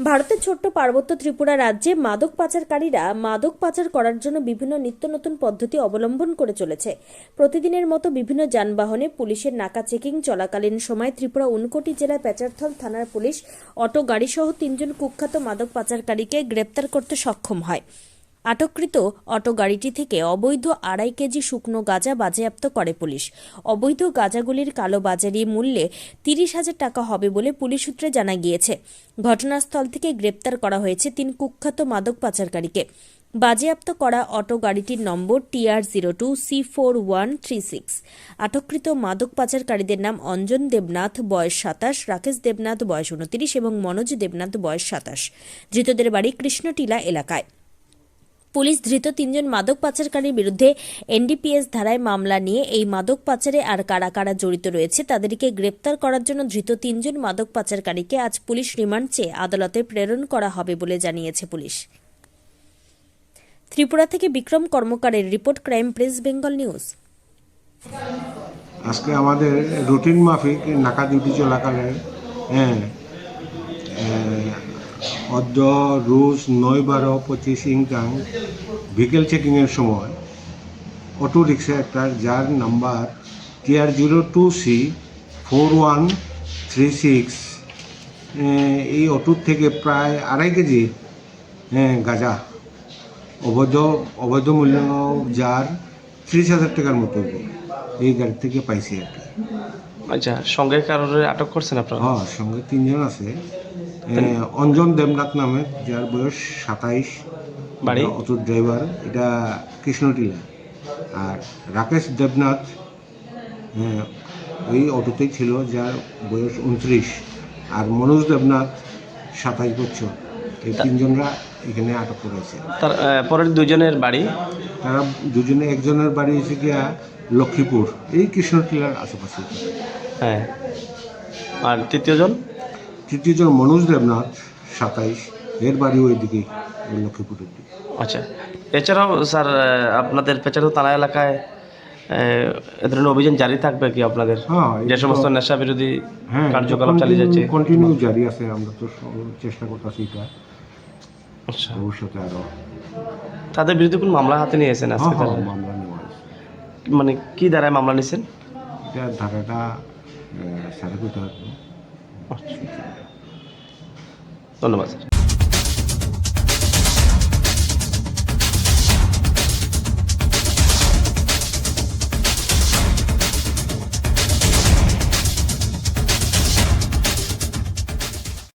ভারতের ছোট্ট পার্বত্য ত্রিপুরা রাজ্যে মাদক পাচারকারীরা মাদক পাচার করার জন্য বিভিন্ন নিত্য নতুন পদ্ধতি অবলম্বন করে চলেছে। প্রতিদিনের মতো বিভিন্ন যানবাহনে পুলিশের নাকা চেকিং চলাকালীন সময় ত্রিপুরা উনকোটি জেলার পেচারথল থানার পুলিশ, অটো, গাড়িসহ তিনজন কুখ্যাত মাদক পাচারকারীকে গ্রেপ্তার করতে সক্ষম হয়। আটককৃত অটো গাড়িটি থেকে অবৈধ আড়াই কেজি শুকনো গাঁজা বাজেয়াপ্ত করে পুলিশ। অবৈধ গাঁজাগুলির কালোবাজারি মূল্যে তিরিশ হাজার টাকা হবে বলে পুলিশ সূত্রে জানা গিয়েছে। ঘটনাস্থল থেকে গ্রেপ্তার করা হয়েছে তিন কুখ্যাত মাদক পাচারকারীকে। বাজেয়াপ্ত করা অটো গাড়িটির number TR zero two C four one three six. আটককৃত মাদক পাচারকারীদের নাম অঞ্জন দেবনাথ, বয়স সাতাশ, রাকেশ দেবনাথ, বয়স উনত্রিশ এবং মনোজ দেবনাথ, বয়স সাতাশ। ধৃতদের বাড়ি কৃষ্ণটিলা এলাকায়। পুলিশ ধৃত তিনজন মাদক পাচারকারীর বিরুদ্ধে এনডিপিএস ধারায় মামলা নিয়ে এই মাদক পাচারে আর কারা কারা জড়িত রয়েছে তাদেরকে গ্রেপ্তার করার জন্য ধৃত তিনজন মাদক পাচারকারীকে আজ পুলিশ রিমান্ড চেয়ে আদালতে প্রেরণ করা হবে বলে জানিয়েছে পুলিশ। ত্রিপুরা থেকে Bikram কর্মকারের report crime press Bengal news. আজকে আমাদের রুটিন মাফিক নাকা ডিউটি চলাকালে হ্যাঁ অদ্য রুশ নয় বারো পঁচিশ ইংকাং ভিকেল চেকিংয়ের সময় অটো রিক্সা একটা যার number TR zero two C four one three six এই অটোর থেকে প্রায় আড়াই কেজি হ্যাঁ গাঁজা। অবৈধ অবৈধ মূল্য যার ত্রিশ হাজার টাকার মতো এই গাড়ি থেকে পাইছি আর কি আচ্ছা সঙ্গে কারোর আটক করছেন আপনারা? হ্যাঁ সঙ্গে তিনজন আছে। অঞ্জন দেবনাথ নামে যার বয়স সাতাইশ। বাড়ি? অটো ড্রাইভার এটা কৃষ্ণটিলা। আর রাকেশ দেবনাথ ওই অটোতেই ছিল যার বয়স উনত্রিশ। আর মনোজ দেবনাথ সাতাইশ বছর। এই তিনজনরা এখানে আটক করেছে। তার পরের দুজনের বাড়ি? তারা দুজনে একজনের বাড়ি এসে গিয়া লক্ষ্মীপুর। এই কৃষ্ণটিলার আশেপাশে। হ্যাঁ। আর তৃতীয়জন? তৃতীয়জন মনোজ দেবনাথ সাতাইশ। এর বাড়ি ওইদিকে ওই লক্ষ্মীপুরের দিকে। আচ্ছা। এছাড়াও স্যার আপনাদের পেচারো থানা এলাকায় এ ধরনের অভিযান জারি থাকবে কি আপনাদের? হ্যাঁ যে সমস্ত নেশা বিরোধী হ্যাঁ কার্যকলাপ চালিয়ে যাচ্ছে। কন্টিনিউ জারি আছে আমরা তো চেষ্টা করতেছি এটা। আচ্ছা। ভবিষ্যতে আরও তাদের বিরুদ্ধে কোন মামলা হাতে নিয়েছেন আজকে হ্যাঁ? মামলা মানে কি দ্বারায় মামলা নিয়েছেন? এটা করতে হবে। ধন্যবাদ স্যার।